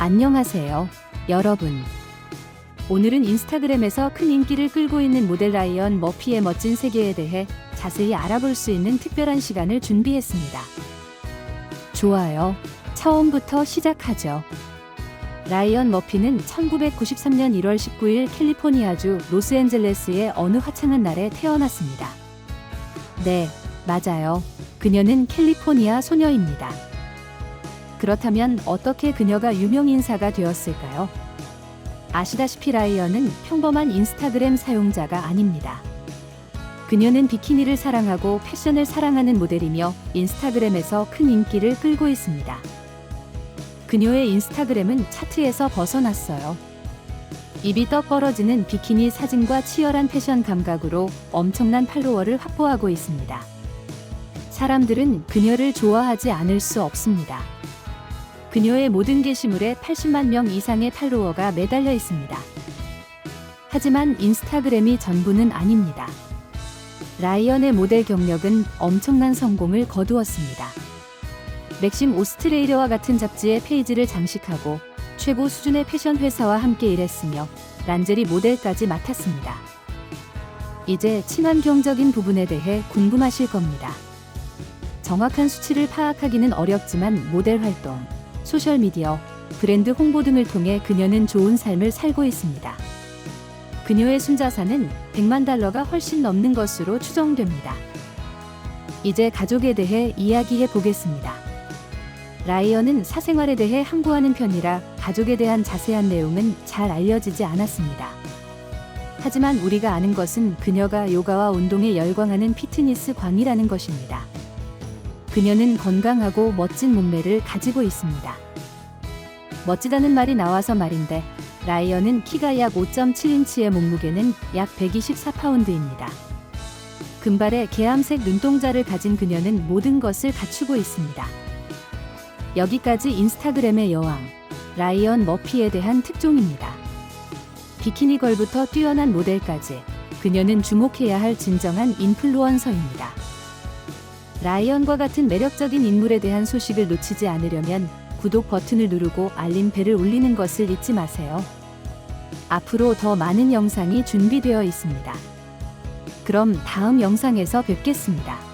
안녕하세요, 여러분. 오늘은 인스타그램에서 큰 인기를 끌고 있는 모델 라이언 머피의 멋진 세계에 대해 자세히 알아볼 수 있는 특별한 시간을 준비했습니다. 좋아요. 처음부터 시작하죠. 라이언 머피는 1993년 1월 19일 캘리포니아주 로스앤젤레스의 어느 화창한 날에 태어났습니다. 네, 맞아요. 그녀는 캘리포니아 소녀입니다. 그렇다면 어떻게 그녀가 유명 인사가 되었을까요? 아시다시피 라이언은 평범한 인스타그램 사용자가 아닙니다. 그녀는 비키니를 사랑하고 패션을 사랑하는 모델이며 인스타그램에서 큰 인기를 끌고 있습니다. 그녀의 인스타그램은 차트에서 벗어났어요. 입이 떡 벌어지는 비키니 사진과 치열한 패션 감각으로 엄청난 팔로워를 확보하고 있습니다. 사람들은 그녀를 좋아하지 않을 수 없습니다. 그녀의 모든 게시물에 80만 명 이상의 팔로워가 매달려 있습니다. 하지만 인스타그램이 전부는 아닙니다. 라이언의 모델 경력은 엄청난 성공을 거두었습니다. 맥심 오스트레일리아와 같은 잡지의 페이지를 장식하고 최고 수준의 패션 회사와 함께 일했으며 란제리 모델까지 맡았습니다. 이제 친환경적인 부분에 대해 궁금하실 겁니다. 정확한 수치를 파악하기는 어렵지만 모델 활동, 소셜미디어, 브랜드 홍보 등을 통해 그녀는 좋은 삶을 살고 있습니다. 그녀의 순자산은 100만 달러가 훨씬 넘는 것으로 추정됩니다. 이제 가족에 대해 이야기해 보겠습니다. 라이언은 사생활에 대해 항구하는 편이라 가족에 대한 자세한 내용은 잘 알려지지 않았습니다. 하지만 우리가 아는 것은 그녀가 요가와 운동에 열광하는 피트니스 광이라는 것입니다. 그녀는 건강하고 멋진 몸매를 가지고 있습니다. 멋지다는 말이 나와서 말인데 라이언은 키가 약 5.7인치의 몸무게는 약 124파운드입니다. 금발의 개암색 눈동자를 가진 그녀는 모든 것을 갖추고 있습니다. 여기까지 인스타그램의 여왕, 라이언 머피에 대한 특종입니다. 비키니 걸부터 뛰어난 모델까지 그녀는 주목해야 할 진정한 인플루언서입니다. 라이언과 같은 매력적인 인물에 대한 소식을 놓치지 않으려면 구독 버튼을 누르고 알림 벨을 울리는 것을 잊지 마세요. 앞으로 더 많은 영상이 준비되어 있습니다. 그럼 다음 영상에서 뵙겠습니다.